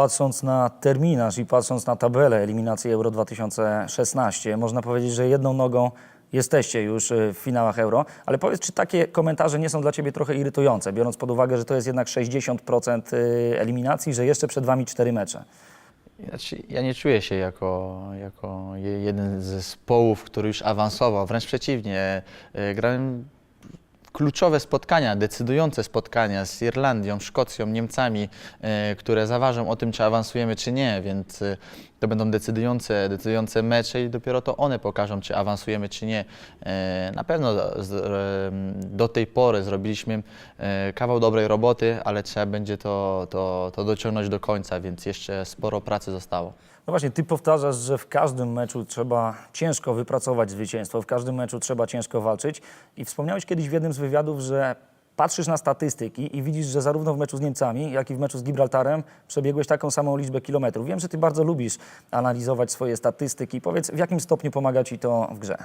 patrząc na terminarz i patrząc na tabelę eliminacji Euro 2016, można powiedzieć, że jedną nogą jesteście już y, w finałach Euro, ale powiedz, czy takie komentarze nie są dla Ciebie trochę irytujące, biorąc pod uwagę, że to jest jednak 60% y, eliminacji, że jeszcze przed Wami cztery mecze? Ja nie czuję się jako, jako je- jeden z zespołów, który już awansował. Wręcz przeciwnie, e, grałem kluczowe spotkania, decydujące spotkania z Irlandią, Szkocją, Niemcami, e, które zaważą o tym, czy awansujemy, czy nie, więc e, to będą decydujące, decydujące mecze i dopiero to one pokażą, czy awansujemy, czy nie. E, Na pewno do tej pory zrobiliśmy kawał dobrej roboty, ale trzeba będzie to, to, to dociągnąć do końca, więc jeszcze sporo pracy zostało. No właśnie, Ty powtarzasz, że w każdym meczu trzeba ciężko wypracować zwycięstwo, w każdym meczu trzeba ciężko walczyć i wspomniałeś kiedyś w jednym z wywiadów, że patrzysz na statystyki i widzisz, że zarówno w meczu z Niemcami, jak i w meczu z Gibraltarem przebiegłeś taką samą liczbę kilometrów. Wiem, że Ty bardzo lubisz analizować swoje statystyki. Powiedz, w jakim stopniu pomaga Ci to w grze?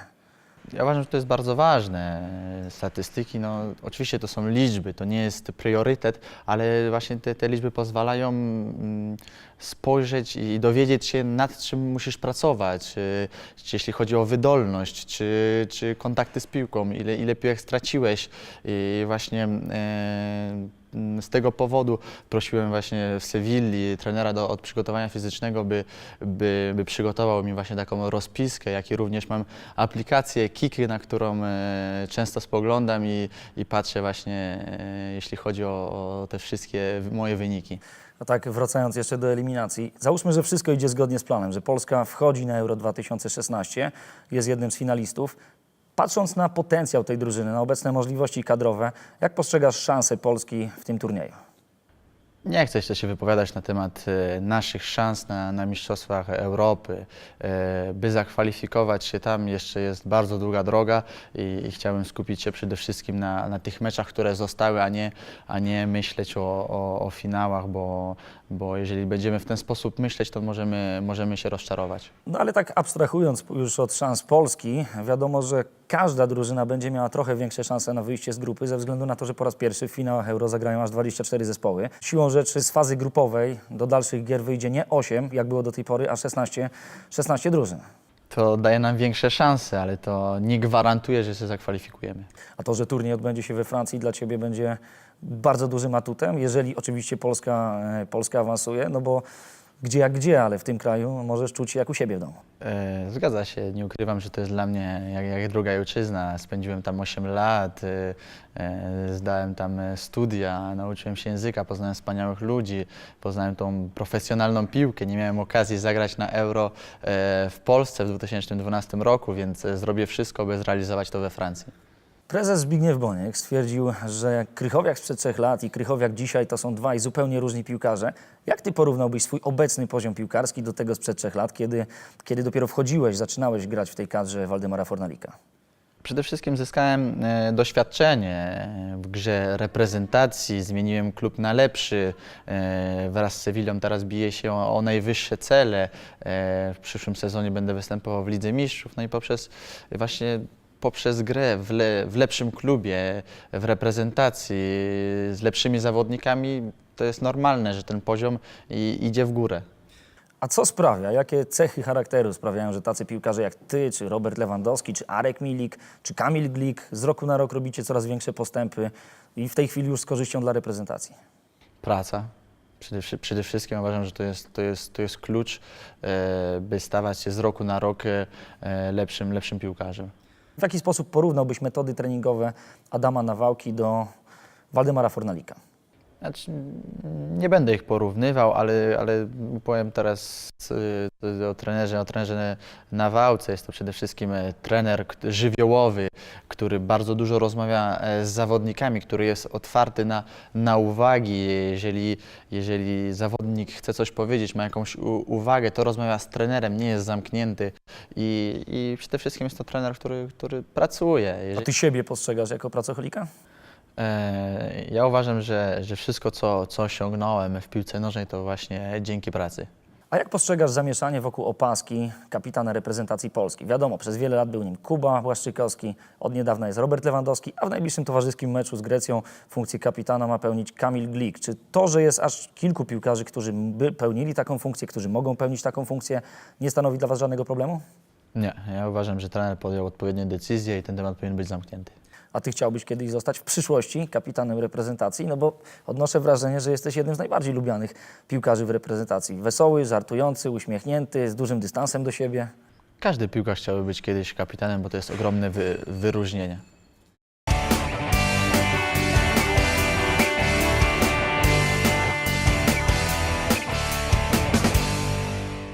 Ja uważam, że to jest bardzo ważne. Statystyki, no oczywiście to są liczby, to nie jest priorytet, ale właśnie te, te liczby pozwalają mm, spojrzeć i dowiedzieć się, nad czym musisz pracować. y, Czy jeśli chodzi o wydolność, czy, czy kontakty z piłką, ile, ile piłek straciłeś. I właśnie e, z tego powodu prosiłem właśnie w Sewilli trenera do, od przygotowania fizycznego, by, by, by przygotował mi właśnie taką rozpiskę, jak i również mam aplikację Kiki, na którą e, często spoglądam i, i patrzę właśnie, e, jeśli chodzi o, o te wszystkie moje wyniki. No tak, wracając jeszcze do eliminacji. Załóżmy, że wszystko idzie zgodnie z planem, że Polska wchodzi na Euro 2016, jest jednym z finalistów. Patrząc na potencjał tej drużyny, na obecne możliwości kadrowe, jak postrzegasz szanse Polski w tym turnieju? Nie chcę jeszcze się wypowiadać na temat e, naszych szans na, na Mistrzostwach Europy. E, By zakwalifikować się tam jeszcze jest bardzo długa droga i, i chciałbym skupić się przede wszystkim na, na tych meczach, które zostały, a nie, a nie myśleć o, o, o finałach, bo, bo jeżeli będziemy w ten sposób myśleć, to możemy, możemy się rozczarować. No ale tak abstrahując już od szans Polski, wiadomo, że każda drużyna będzie miała trochę większe szanse na wyjście z grupy ze względu na to, że po raz pierwszy w finałach Euro zagrają aż 24 zespoły. Siłą rzeczy z fazy grupowej do dalszych gier wyjdzie nie 8, jak było do tej pory, a 16, 16 drużyn. To daje nam większe szanse, ale to nie gwarantuje, że się zakwalifikujemy. A to, że turniej odbędzie się we Francji dla Ciebie będzie bardzo dużym atutem, jeżeli oczywiście Polska, e, Polska awansuje, no bo gdzie jak gdzie, ale w tym kraju możesz czuć się jak u siebie w domu. E, Zgadza się, nie ukrywam, że to jest dla mnie jak, jak druga ojczyzna. Spędziłem tam 8 lat, e, e, zdałem tam e, studia, nauczyłem się języka, poznałem wspaniałych ludzi, poznałem tą profesjonalną piłkę. Nie miałem okazji zagrać na Euro e, w Polsce w 2012 roku, więc e, zrobię wszystko, by zrealizować to we Francji. Prezes Zbigniew Boniek stwierdził, że Krychowiak sprzed trzech lat i Krychowiak dzisiaj to są dwaj zupełnie różni piłkarze. Jak ty porównałbyś swój obecny poziom piłkarski do tego sprzed trzech lat, kiedy, kiedy dopiero wchodziłeś, zaczynałeś grać w tej kadrze Waldemara Fornalika? Przede wszystkim zyskałem e, doświadczenie w grze reprezentacji, zmieniłem klub na lepszy. E, wraz z Sewillą teraz biję się o, o najwyższe cele. E, w przyszłym sezonie będę występował w Lidze Mistrzów. No i poprzez właśnie poprzez grę w, le, w lepszym klubie, w reprezentacji, z lepszymi zawodnikami, to jest normalne, że ten poziom i, idzie w górę. A co sprawia, jakie cechy charakteru sprawiają, że tacy piłkarze jak ty, czy Robert Lewandowski, czy Arek Milik, czy Kamil Glik z roku na rok robicie coraz większe postępy i w tej chwili już z korzyścią dla reprezentacji? Praca. Przede, przede wszystkim uważam, że to jest, to jest, to jest klucz, e, by stawać się z roku na rok e, lepszym, lepszym piłkarzem. W jaki sposób porównałbyś metody treningowe Adama Nawałki do Waldemara Fornalika? Znaczy, nie będę ich porównywał, ale, ale powiem teraz y, o trenerze, o trenerze Nawałce. Jest to przede wszystkim e, trener żywiołowy, który bardzo dużo rozmawia e, z zawodnikami, który jest otwarty na, na uwagi. Jeżeli, jeżeli zawodnik chce coś powiedzieć, ma jakąś uwagę, to rozmawia z trenerem, nie jest zamknięty. I, i przede wszystkim jest to trener, który, który pracuje. A Jeżeli- ty siebie postrzegasz jako pracocholika? E, Ja uważam, że, że wszystko, co, co osiągnąłem w piłce nożnej, to właśnie dzięki pracy. A jak postrzegasz zamieszanie wokół opaski kapitana reprezentacji Polski? Wiadomo, przez wiele lat był nim Kuba Błaszczykowski, od niedawna jest Robert Lewandowski, a w najbliższym towarzyskim meczu z Grecją funkcję kapitana ma pełnić Kamil Glik. Czy to, że jest aż kilku piłkarzy, którzy by pełnili taką funkcję, którzy mogą pełnić taką funkcję, nie stanowi dla Was żadnego problemu? Nie, ja uważam, że trener podjął odpowiednie decyzje i ten temat powinien być zamknięty. A Ty chciałbyś kiedyś zostać w przyszłości kapitanem reprezentacji? No bo odnoszę wrażenie, że jesteś jednym z najbardziej lubianych piłkarzy w reprezentacji. Wesoły, żartujący, uśmiechnięty, z dużym dystansem do siebie. Każdy piłkarz chciałby być kiedyś kapitanem, bo to jest ogromne wy, wyróżnienie.